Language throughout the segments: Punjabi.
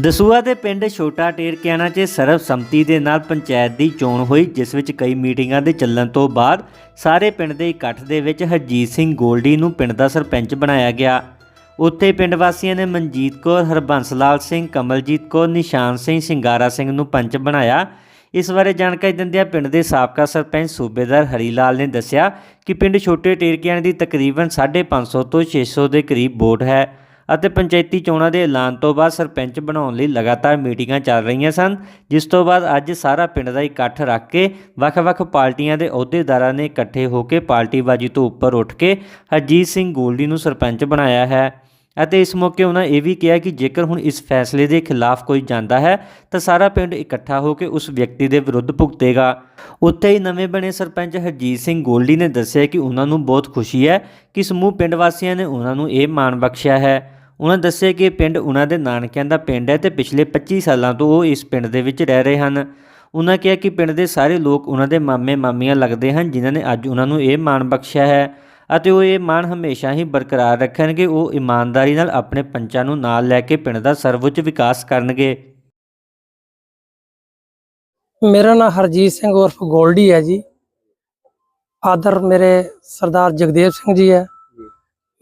ਦਸੂਆ ਦੇ ਪਿੰਡ ਛੋਟਾ ਟੇਰਕਿਆਣਾ 'ਚ ਸਰਬਸੰਮਤੀ ਦੇ ਨਾਲ ਪੰਚਾਇਤ ਦੀ ਚੋਣ ਹੋਈ, ਜਿਸ ਵਿੱਚ ਕਈ ਮੀਟਿੰਗਾਂ ਦੇ ਚੱਲਣ ਤੋਂ ਬਾਅਦ ਸਾਰੇ ਪਿੰਡ ਦੇ ਇਕੱਠ ਦੇ ਵਿੱਚ ਹਰਜੀਤ ਸਿੰਘ ਗੋਲਡੀ ਨੂੰ ਪਿੰਡ ਦਾ ਸਰਪੰਚ ਬਣਾਇਆ ਗਿਆ। ਉੱਥੇ ਪਿੰਡ ਵਾਸੀਆਂ ਨੇ ਮਨਜੀਤ ਕੌਰ, ਹਰਬੰਸ ਲਾਲ ਸਿੰਘ, ਕਮਲਜੀਤ ਕੌਰ, ਨਿਸ਼ਾਨ ਸਿੰਘ, ਸਿੰਗਾਰਾ ਸਿੰਘ ਨੂੰ ਪੰਚ ਬਣਾਇਆ। ਇਸ ਬਾਰੇ ਜਾਣਕਾਰੀ ਦਿੰਦਿਆਂ ਪਿੰਡ ਦੇ ਸਾਬਕਾ ਸਰਪੰਚ ਸੂਬੇਦਾਰ ਹਰੀ ਲਾਲ ਨੇ ਦੱਸਿਆ ਕਿ ਪਿੰਡ ਛੋਟੇ ਟੇਰਕਿਆਂ ਦੀ ਤਕਰੀਬਨ 550 ਤੋਂ 600 ਦੇ ਕਰੀਬ ਵੋਟ ਹੈ ਅਤੇ ਪੰਚਾਇਤੀ ਚੋਣਾਂ ਦੇ ਐਲਾਨ ਤੋਂ ਬਾਅਦ ਸਰਪੰਚ ਬਣਾਉਣ ਲਈ ਲਗਾਤਾਰ ਮੀਟਿੰਗਾਂ ਚੱਲ ਰਹੀਆਂ ਸਨ, ਜਿਸ ਤੋਂ ਬਾਅਦ ਅੱਜ ਸਾਰਾ ਪਿੰਡ ਦਾ ਇਕੱਠ ਰੱਖ ਕੇ ਵੱਖ-ਵੱਖ ਪਾਰਟੀਆਂ ਦੇ ਅਹੁਦੇਦਾਰਾਂ ਨੇ ਇਕੱਠੇ ਹੋ ਕੇ ਪਾਰਟੀਬਾਜ਼ੀ ਤੋਂ ਉੱਪਰ ਉੱਠ ਕੇ ਹਰਜੀਤ ਸਿੰਘ ਗੋਲਡੀ ਨੂੰ ਸਰਪੰਚ ਬਣਾਇਆ ਹੈ। ਅਤੇ ਇਸ ਮੌਕੇ ਉਹਨਾਂ ਇਹ ਵੀ ਕਿਹਾ ਕਿ ਜੇਕਰ ਹੁਣ ਇਸ ਫੈਸਲੇ ਦੇ ਖਿਲਾਫ ਕੋਈ ਜਾਂਦਾ ਹੈ, ਤਾਂ ਸਾਰਾ ਪਿੰਡ ਇਕੱਠਾ ਹੋ ਕੇ ਉਸ ਵਿਅਕਤੀ ਦੇ ਵਿਰੁੱਧ ਭੁਗਤੇਗਾ। ਉੱਥੇ ਹੀ ਨਵੇਂ ਬਣੇ ਸਰਪੰਚ ਹਰਜੀਤ ਸਿੰਘ ਗੋਲਡੀ ਨੇ ਦੱਸਿਆ ਕਿ ਉਹਨਾਂ ਨੂੰ ਬਹੁਤ ਖੁਸ਼ੀ ਹੈ ਕਿ ਸਮੂਹ ਪਿੰਡ ਵਾਸੀਆਂ ਨੇ ਉਹਨਾਂ ਨੂੰ ਇਹ ਮਾਣ ਬਖਸ਼ਿਆ ਹੈ। ਉਹਨਾਂ ਦੱਸਿਆ ਕਿ ਇਹ ਪਿੰਡ ਉਹਨਾਂ ਦੇ ਨਾਨਕਿਆਂ ਦਾ ਪਿੰਡ ਹੈ ਤੇ ਪਿਛਲੇ 25 ਸਾਲਾਂ ਤੋਂ ਉਹ ਇਸ ਪਿੰਡ ਦੇ ਵਿੱਚ ਰਹਿ ਰਹੇ ਹਨ। ਉਹਨਾਂ ਕਿਹਾ ਕਿ ਪਿੰਡ ਦੇ ਸਾਰੇ ਲੋਕ ਉਹਨਾਂ ਦੇ ਮਾਮੇ ਮਾਮੀਆਂ ਲੱਗਦੇ ਹਨ ਜਿਨ੍ਹਾਂ ਨੇ ਅੱਜ ਉਹਨਾਂ ਨੂੰ ਇਹ ਮਾਣ ਬਖਸ਼ਿਆ ਹੈ। ਅਤੇ ਉਹ ਇਹ ਮਾਣ ਹਮੇਸ਼ਾ ਹੀ ਬਰਕਰਾਰ ਰੱਖਣਗੇ, ਉਹ ਇਮਾਨਦਾਰੀ ਨਾਲ ਆਪਣੇ ਪੰਚਾਂ ਨੂੰ ਨਾਲ ਲੈ ਕੇ ਪਿੰਡ ਦਾ ਸਰਵਉੱਚ ਵਿਕਾਸ ਕਰਨਗੇ। ਮੇਰਾ ਨਾਮ ਹਰਜੀਤ ਸਿੰਘ ਉਰਫ ਗੋਲਡੀ ਹੈ ਜੀ। ਫਾਦਰ ਮੇਰੇ ਸਰਦਾਰ ਜਗਦੇਵ ਸਿੰਘ ਜੀ ਹੈ।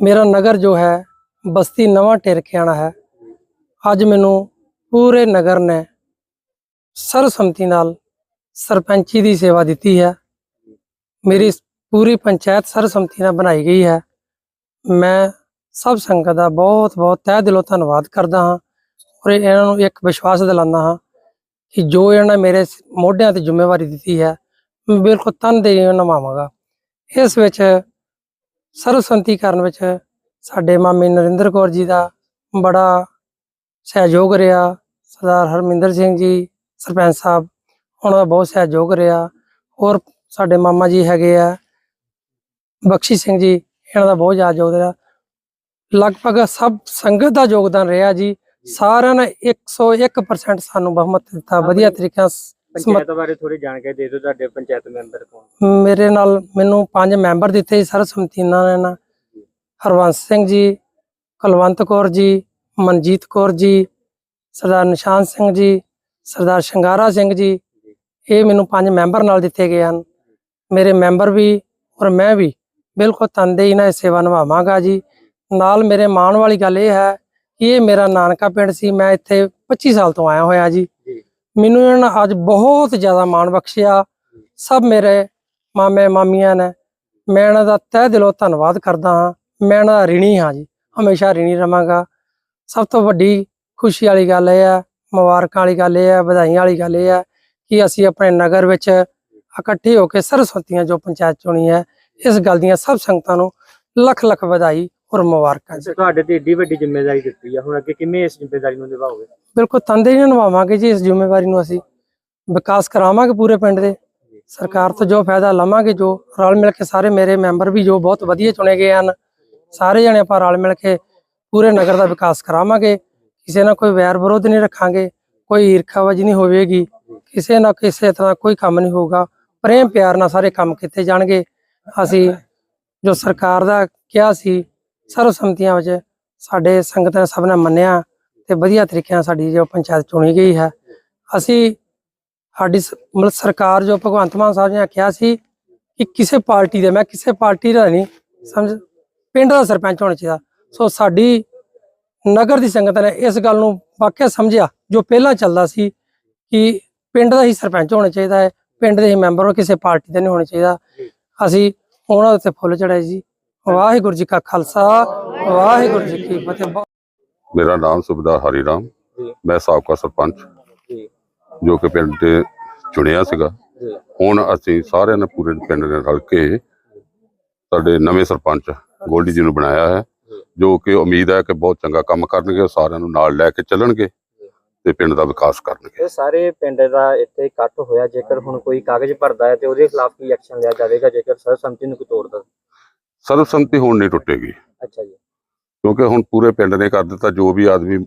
ਮੇਰਾ ਨਗਰ ਜੋ ਹੈ, ਬਸਤੀ ਨਵਾਂ ਟਿਰਕਿਆਣਾ ਹੈ। ਅੱਜ ਮੈਨੂੰ ਪੂਰੇ ਨਗਰ ਨੇ ਸਰਬਸੰਮਤੀ ਨਾਲ ਸਰਪੰਚੀ ਦੀ ਸੇਵਾ ਦਿੱਤੀ ਹੈ। ਮੇਰੀ ਪੂਰੀ ਪੰਚਾਇਤ ਸਰਬਸੰਮਤੀ ਨਾਲ ਬਣਾਈ ਗਈ ਹੈ। ਮੈਂ ਸਭ ਸੰਗਤ ਦਾ ਬਹੁਤ ਬਹੁਤ ਤਹਿ ਦਿਲੋਂ ਧੰਨਵਾਦ ਕਰਦਾ ਹਾਂ ਔਰ ਇਹਨਾਂ ਨੂੰ ਇੱਕ ਵਿਸ਼ਵਾਸ ਦਿਲਾਉਂਦਾ ਹਾਂ ਕਿ ਜੋ ਇਹਨਾਂ ਨੇ ਮੇਰੇ ਮੋਢਿਆਂ ਤੇ ਜ਼ਿੰਮੇਵਾਰੀ ਦਿੱਤੀ ਹੈ, ਮੈਂ ਬਿਲਕੁਲ ਤਨਦੇਹੀ ਨਾਲ ਨਿਭਾਵਾਂਗਾ ਇਸ ਵਿੱਚ ਸਰਬਸੰਮਤੀ ਕਰਨ ਵਿੱਚ ਸਾਡੇ ਮਾਮੀ ਨਰਿੰਦਰ ਕੌਰ ਜੀ ਦਾ ਬੜਾ ਸਹਿਯੋਗ ਰਿਹਾ, ਸਰਦਾਰ ਹਰਮਿੰਦਰ ਸਿੰਘ ਜੀ, ਸਰਪੰਚ ਸਾਹਿਬ, ਉਹਨਾਂ ਦਾ ਬਹੁਤ ਸਹਿਯੋਗ ਰਿਹਾ ਹੋਰ ਸਾਡੇ ਮਾਮਾ ਜੀ ਹੈਗੇ ਆ ਬਖਸ਼ੀ ਸਿੰਘ ਜੀ ਇਹਨਾਂ ਦਾ ਬਹੁਤ ਜ਼ਿਆਦਾ ਯੋਗਦਾਨ ਰਿਹਾ। ਲਗਭਗ ਸਭ ਸੰਗਤ ਦਾ ਯੋਗਦਾਨ ਰਿਹਾ ਜੀ। ਸਾਰਿਆਂ ਨੇ 101% ਸਾਨੂੰ ਬਹੁਮਤ ਦਿੱਤਾ। ਵਧੀਆ ਤਰੀਕੇ ਪੰਚਾਇਤ ਬਾਰੇ ਥੋੜੀ ਜਾਣਕਾਰੀ ਦੇ ਦਿਓ ਤੁਹਾਡੇ ਪੰਚਾਇਤ ਮੈਂਬਰ ਕੌਣ? ਮੇਰੇ ਨਾਲ ਮੈਨੂੰ ਪੰਜ ਮੈਂਬਰ ਦਿੱਤੇ ਜੀ ਸਰਬਸੰਮਤੀ ਨਾਲ ਹਰਵੰਸ ਸਿੰਘ ਜੀ ਕੁਲਵੰਤ ਕੌਰ ਜੀ ਮਨਜੀਤ ਕੌਰ ਜੀ ਸਰਦਾਰ ਨਿਸ਼ਾਨ ਸਿੰਘ ਜੀ ਸਰਦਾਰ ਸ਼ਿੰਗਾਰਾ ਸਿੰਘ ਜੀ। ਇਹ ਮੈਨੂੰ ਪੰਜ ਮੈਂਬਰ ਨਾਲ ਦਿੱਤੇ ਗਏ ਹਨ। ਮੇਰੇ ਮੈਂਬਰ ਵੀ ਔਰ ਮੈਂ ਵੀ ਬਿਲਕੁਲ ਤਨਦੇਹੀ ਨਾਲ ਸੇਵਾ ਨਿਭਾਵਾਂਗਾ ਜੀ। ਨਾਲ ਮੇਰੇ ਮਾਣ ਵਾਲੀ ਗੱਲ ਇਹ ਹੈ ਕਿ ਇਹ ਮੇਰਾ ਨਾਨਕਾ ਪਿੰਡ ਸੀ ਮੈਂ ਇੱਥੇ 25 ਸਾਲ ਤੋਂ ਆਇਆ ਹੋਇਆ ਜੀ। ਜੀ। ਮੈਨੂੰ ਇਹਨਾਂ ਨੇ ਅੱਜ ਬਹੁਤ ਜ਼ਿਆਦਾ ਮਾਣ ਬਖਸ਼ਿਆ। ਸਭ ਮੇਰੇ ਮਾਮੇ ਮਾਮੀਆਂ ਨੇ ਮੈਂ ਇਹਨਾਂ ਦਾ ਤਹਿ ਦਿਲੋਂ ਧੰਨਵਾਦ ਕਰਦਾ ਹਾਂ। ਮੈਂ ਇਹਨਾਂ ਦਾ ਰਿਣੀ ਹਾਂ ਜੀ। ਹਮੇਸ਼ਾ ਰਿਣੀ ਰਵਾਂਗਾ। ਸਭ ਤੋਂ ਵੱਡੀ ਖੁਸ਼ੀ ਵਾਲੀ ਗੱਲ ਇਹ ਹੈ ਮੁਬਾਰਕਾਂ ਵਾਲੀ ਗੱਲ ਇਹ ਹੈ ਵਧਾਈਆਂ ਵਾਲੀ ਗੱਲ ਇਹ ਹੈ ਕਿ ਅਸੀਂ ਆਪਣੇ ਨਗਰ ਵਿੱਚ ਇਕੱਠੇ ਹੋ ਕੇ ਸਰਸਵਤੀਆਂ ਜੋ ਪੰਚਾਇਤ ਚੁਣੀ ਹੈ ਇਸ ਗੱਲ ਦੀਆਂ ਸਭ ਸੰਗਤਾਂ ਨੂੰ ਲੱਖ ਲੱਖ ਵਧਾਈ ਔਰ ਮੁਬਾਰਕਾਂ ਜੀ। ਤੁਹਾਡੇ ਤੇ ਏਡੀ ਵੱਡੀ ਜ਼ਿੰਮੇਵਾਰੀ ਦਿੱਤੀ ਆ। ਹੁਣ ਅੱਗੇ ਕਿਵੇਂ ਇਸ ਜ਼ਿੰਮੇਵਾਰੀ ਨੂੰ ਨਿਭਾਓਗੇ? ਬਿਲਕੁਲ ਤੰਦੇ ਨਾਲ ਨਿਭਾਵਾਂਗੇ ਜੀ ਇਸ ਜ਼ਿੰਮੇਵਾਰੀ ਨੂੰ ਅਸੀਂ। ਵਿਕਾਸ ਕਰਾਵਾਂਗੇ ਪੂਰੇ ਪਿੰਡ ਦੇ। ਸਰਕਾਰ ਤੋਂ ਜੋ ਫਾਇਦਾ ਲਵਾਂਗੇ ਜੋ ਰਲ ਮਿਲ ਕੇ ਸਾਰੇ ਮੇਰੇ ਮੈਂਬਰ ਵੀ ਜੋ ਬਹੁਤ ਵਧੀਆ ਚੁਣੇ ਗਏ ਹਨ ਸਾਰੇ ਜਣੇ ਆਪਾਂ ਰਲ ਮਿਲ ਕੇ ਪੂਰੇ ਨਗਰ ਦਾ ਵਿਕਾਸ ਕਰਾਵਾਂਗੇ। ਕਿਸੇ ਨਾਲ ਕੋਈ ਵੈਰ ਵਿਰੋਧ ਨਹੀਂ ਰੱਖਾਂਗੇ ਕੋਈ ਈਰਖਾਬਾਜ਼ੀ ਨਹੀਂ ਹੋਵੇਗੀ। ਕਿਸੇ ਨਾਲ ਕਿਸੇ ਤਰ੍ਹਾਂ ਕੋਈ ਕੰਮ ਨਹੀਂ ਹੋਊਗਾ। ਪ੍ਰੇਮ ਪਿਆਰ ਨਾਲ ਸਾਰੇ ਕੰਮ ਕੀਤੇ ਜਾਣਗੇ। ਅਸੀਂ ਜੋ ਸਰਕਾਰ ਦਾ ਕਿਹਾ ਸੀ ਸਰਵਸੰਮਤੀਆਂ ਵਿੱਚ ਸਾਡੇ ਸੰਗਤ ਨੇ ਸਭ ਨੇ ਮੰਨਿਆ ਤੇ ਵਧੀਆ ਤਰੀਕੇ ਨਾਲ ਸਾਡੀ ਜੋ ਪੰਚਾਇਤ ਚੁਣੀ ਗਈ ਹੈ। ਅਸੀਂ ਸਾਡੀ ਮਤਲਬ ਸਰਕਾਰ ਜੋ ਭਗਵੰਤ ਮਾਨ ਸਾਹਿਬ ਨੇ ਕਿਹਾ ਸੀ ਕਿ ਕਿਸੇ ਪਾਰਟੀ ਦੇ ਮੈਂ ਕਿਸੇ ਪਾਰਟੀ ਦਾ ਨਹੀਂ ਸਮਝ ਪਿੰਡ ਦਾ ਸਰਪੰਚ ਹੋਣਾ ਚਾਹੀਦਾ। ਸੋ ਸਾਡੀ ਨਗਰ ਦੀ ਸੰਗਤ ਨੇ ਇਸ ਗੱਲ ਨੂੰ ਵਾਕਿਆ ਸਮਝਿਆ ਜੋ ਪਹਿਲਾਂ ਚੱਲਦਾ ਸੀ ਕਿ ਪਿੰਡ ਦਾ ਹੀ ਸਰਪੰਚ ਹੋਣਾ ਚਾਹੀਦਾ ਹੈ ਪਿੰਡ ਦੇ ਹੀ ਮੈਂਬਰ ਹੋ ਕਿਸੇ ਪਾਰਟੀ ਦਾ ਨਹੀਂ ਹੋਣਾ ਚਾਹੀਦਾ। ਅਸੀਂ ਉਹਨਾਂ ਉੱਤੇ ਫੁੱਲ ਚੜਾਏ ਜੀ। ਵਾਹਿਗੁਰੂ ਜੀ ਕਾ ਖਾਲਸਾ, ਵਾਹਿਗੁਰੂ ਜੀ ਕੀ ਫਤਿਹ। ਮੇਰਾ ਨਾਮ ਸੁਬਦਾ ਹਰੀ ਰਾਮ ਮੈਂ ਸਾਬਕਾ ਸਰਪੰਚ, ਜੋ ਕਿ ਪਿੰਡ ਦੇ ਚੁਣਿਆ ਸੀਗਾ। ਹੁਣ ਅਸੀਂ ਸਾਰਿਆਂ ਨੇ ਪੂਰੇ ਪਿੰਡ ਨੇ ਰਲ ਕੇ ਸਾਡੇ ਨਵੇਂ ਸਰਪੰਚ ਗੋਲਡੀ ਜੀ ਨੂੰ ਬਣਾਇਆ ਹੈ, ਜੋ ਕਿ ਉਮੀਦ ਹੈ ਕਿ ਬਹੁਤ ਚੰਗਾ ਕੰਮ ਕਰਨਗੇ, ਸਾਰਿਆਂ ਨੂੰ ਨਾਲ ਲੈ ਕੇ ਚੱਲਣਗੇ। ਤੇ ਪਿੰਡ ਦਾ ਵਿਕਾਸ ਕਰਨਗੇ। ਇਹ ਸਾਰੇ ਪਿੰਡ ਦਾ ਇੱਥੇ ਇਕੱਠ ਹੋਇਆ ਜੇਕਰ ਹੁਣ ਕੋਈ ਕਾਗਜ਼ ਭਰਦਾ ਹੈ ਤੇ ਉਹਦੇ ਖਿਲਾਫ ਕੀ ਐਕਸ਼ਨ ਲਿਆ ਜਾਵੇਗਾ ਜੇਕਰ ਸਰਬਸੰਮਤੀ ਨੂੰ ਕੋਈ ਤੋੜਦਾ ਸਰਬਸੰਮਤੀ ਹੁਣ ਨਹੀਂ ਟੁੱਟੇਗੀ। ਅੱਛਾ ਜੀ। ਕਿਉਂਕਿ ਹੁਣ ਪੂਰੇ ਪਿੰਡ ਨੇ ਕਰ ਦਿੱਤਾ ਜੋ ਵੀ ਆਦਮੀ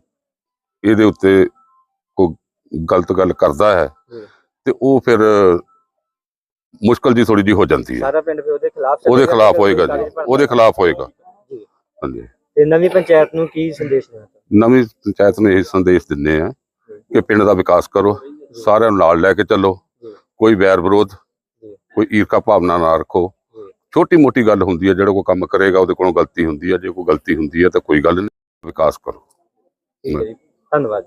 ਇਹਦੇ ਉੱਤੇ ਕੋਈ ਗਲਤ ਗੱਲ ਕਰਦਾ ਹੈ। ਤੇ ਉਹ ਫਿਰ ਮੁਸ਼ਕਲ ਜੀ ਥੋੜੀ ਜੀ ਹੋ ਜਾਂਦੀ ਹੈ। ਸਾਰਾ ਪਿੰਡ ਫਿਰ ਉਹਦੇ ਖਿਲਾਫ ਉਹਦੇ ਖਿਲਾਫ ਹੋਏਗਾ ਜੀ। ਉਹਦੇ ਖਿਲਾਫ ਹੋਏਗਾ। ਜੀ। ਹਾਂਜੀ। ਤੇ ਨਵੀਂ ਪੰਚਾਇਤ ਨੂੰ ਕੀ ਸੰਦੇਸ਼ ਦੇਣਾ ਨਵੀਂ ਪੰਚਾਇਤ ਨੂੰ ਇਹ ਸੰਦੇਸ਼ ਦਿੰਦੇ ਆ ਕਿ ਪਿੰਡ ਦਾ ਵਿਕਾਸ ਕਰੋ, ਸਾਰਿਆਂ ਨੂੰ ਨਾਲ ਲੈ ਕੇ ਚੱਲੋ, ਕੋਈ ਵੈਰ ਵਿਰੋਧ, ਕੋਈ ਈਰਖਾ ਭਾਵਨਾ ਨਾ ਰੱਖੋ। ਛੋਟੀ ਮੋਟੀ ਗੱਲ ਹੁੰਦੀ ਹੈ, ਜਿਹੜਾ ਕੋਈ ਕੰਮ ਕਰੇਗਾ ਉਹਦੇ ਕੋਲੋਂ ਗਲਤੀ ਹੁੰਦੀ ਹੈ, ਜੇ ਕੋਈ ਗਲਤੀ ਹੁੰਦੀ ਹੈ ਤਾਂ ਕੋਈ ਗੱਲ ਨਹੀਂ, ਵਿਕਾਸ ਕਰੋ। ਧੰਨਵਾਦ